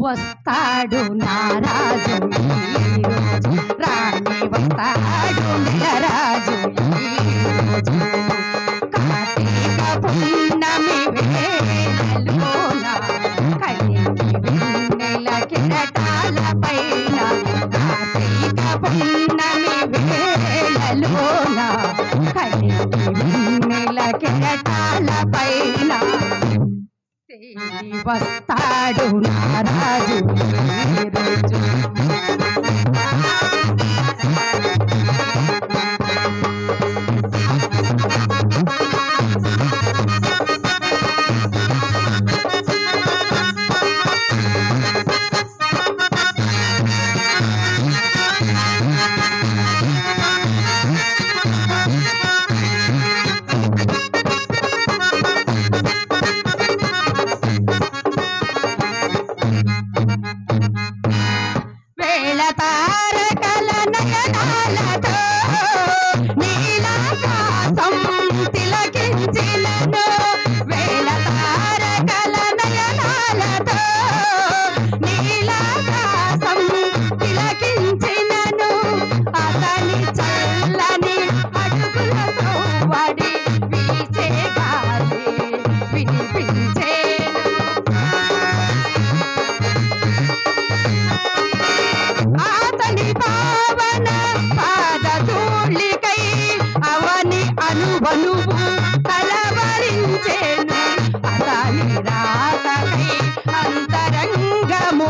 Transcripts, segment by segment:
వస్తాడు నారాజు రాణి వస్తాడు నరాజు కార్తీక పున్నమి వేళలోన కళ్ళకి వెన్నెల కిరటాలపై పైన వస్తాడు నారాజు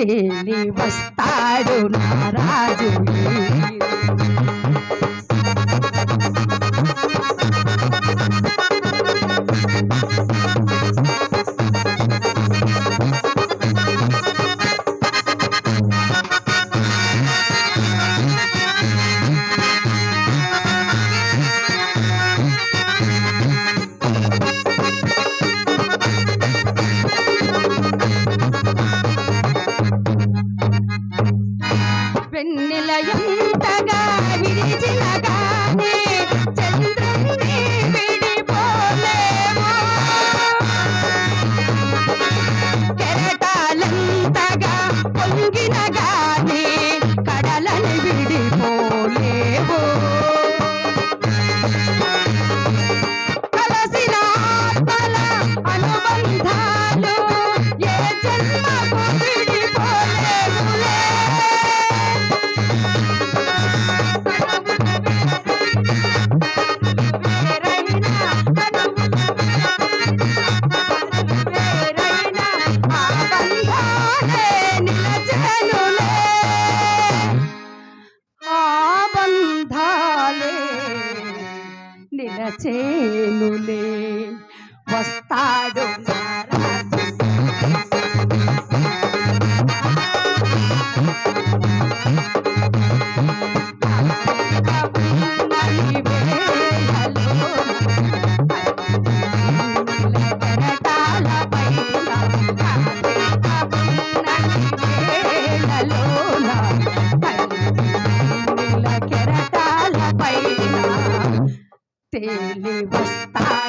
తేలి వస్తాడు నారాజు. చేలులే వస్తాడు Telebostar.